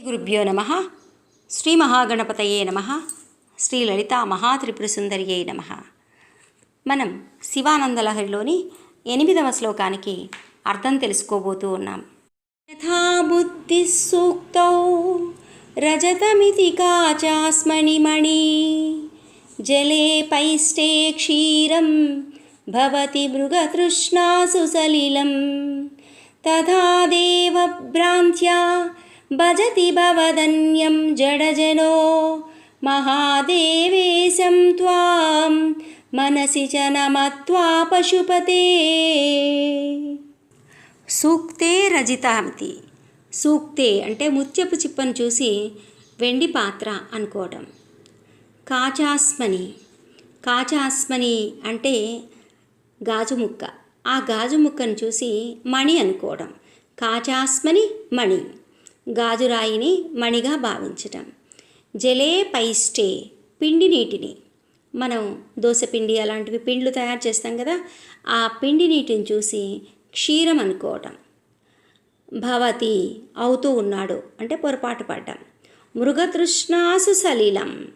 గురుభ్యో నమ శ్రీ మహాగణపతయే నమ శ్రీ లలితా మహాత్రిపురసుందరియే నమ మనం శివానందలహరిలోని ఎనిమిదవ శ్లోకానికి అర్థం తెలుసుకోబోతూ ఉన్నాం. యథా బుద్ధి సూక్తౌ రజతమితి కాచాస్మణిమణి జలే పైష్టే క్షీరం భవతి మృగతృష్ణాసు సలిలం తథా దేవభ్రాంత్యా భజతి భవదన్యం జడజనో. మహాదేవేశం త్వాం మనసి చ నమత్వా పశుపతే. సూక్తే రజితాంతి సూక్తే అంటే ముత్యపు చిప్పను చూసి వెండి పాత్ర అనుకోవటం. కాచాస్మని. కాచాస్మని అంటే గాజు ముక్క. ఆ గాజు ముక్కను చూసి మణి అనుకోవడం. కాచాస్మని మణి. గాజురాయిని మణిగా భావించటం. జలే పైస్టే పిండి నీటిని. మనం దోశపిండి అలాంటివి పిండ్లు తయారు చేస్తాం కదా ఆ పిండి నీటిని చూసి క్షీరం అనుకోవటం. భవతి అవుతూ ఉన్నాడు అంటే పొరపాటు పడ్డాం. మృగతృష్ణాసు సలీలం.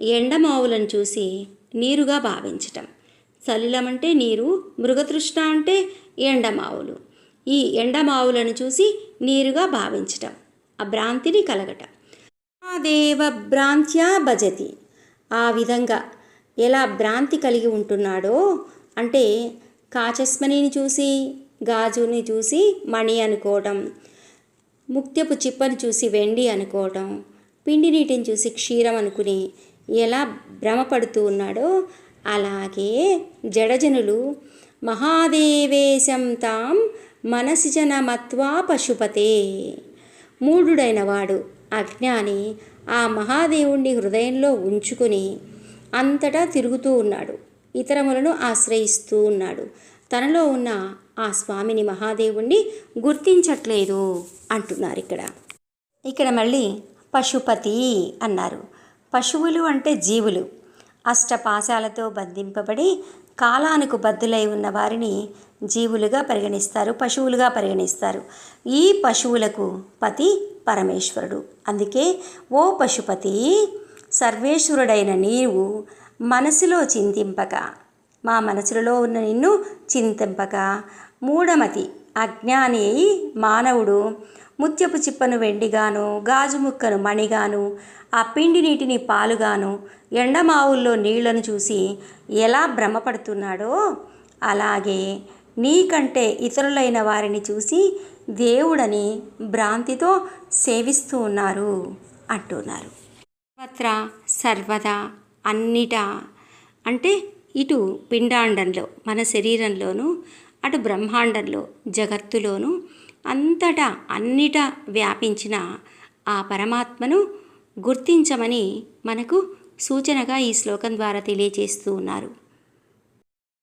ఎండమావులను చూసి నీరుగా భావించటం. సలిలం అంటే నీరు మృగతృష్ణ అంటే ఎండమావులు. ఈ ఎండమావులను చూసి నీరుగా భావించటం. ఆ భ్రాంతిని కలగటం. మహాదేవ దేవ భ్రాంత్యా భజతి. ఆ విధంగా ఎలా భ్రాంతి కలిగి ఉంటున్నాడో అంటే కాచస్మణిని చూసి గాజుని చూసి మణి అనుకోవటం ముక్త్యపు చిప్పను చూసి వెండి అనుకోవటం పిండి నీటిని చూసి క్షీరం అనుకుని ఎలా భ్రమపడుతూ ఉన్నాడో అలాగే జడజనులు మహాదేవేశం తాం మనసిజన మత్వా పశుపతే మూఢుడైన వాడు అజ్ఞాని ఆ మహాదేవుణ్ణి హృదయంలో ఉంచుకుని అంతటా తిరుగుతూ ఉన్నాడు. ఇతరములను ఆశ్రయిస్తూ ఉన్నాడు. తనలో ఉన్న ఆ స్వామిని మహాదేవుణ్ణి గుర్తించట్లేదు అంటున్నారు ఇక్కడ. ఇక్కడ మళ్ళీ పశుపతి అన్నారు. పశువులు అంటే జీవులు. అష్టపాశాలతో బంధింపబడి కాలానికి బద్దులై ఉన్న వారిని జీవులుగా పరిగణిస్తారు పశువులుగా పరిగణిస్తారు. ఈ పశువులకు పతి పరమేశ్వరుడు. అందుకే ఓ పశుపతి సర్వేశ్వరుడైన నీవు మనసులో చింతింపక మా మనసులలో ఉన్న నిన్ను చింతింపక. మూఢమతి అజ్ఞాని అయి మానవుడు ముత్యపు చిప్పను వెండిగాను గాజు ముక్కను మణిగాను ఆ పిండి నీటిని పాలుగాను ఎండమావుల్లో నీళ్ళను చూసి ఎలా భ్రమపడుతున్నాడో అలాగే నీకంటే ఇతరులైన వారిని చూసి దేవుడని భ్రాంతితో సేవిస్తూ ఉన్నారు అంటున్నారు. సర్వత్ర సర్వదా అన్నిటా. అంటే ఇటు పిండాండంలో మన శరీరంలోనూ అటు బ్రహ్మాండంలో జగత్తులోనూ అంతటా అన్నిటా వ్యాపించిన ఆ పరమాత్మను గుర్తించమని మనకు సూచనగా ఈ శ్లోకం ద్వారా తెలియజేస్తూ ఉన్నారు.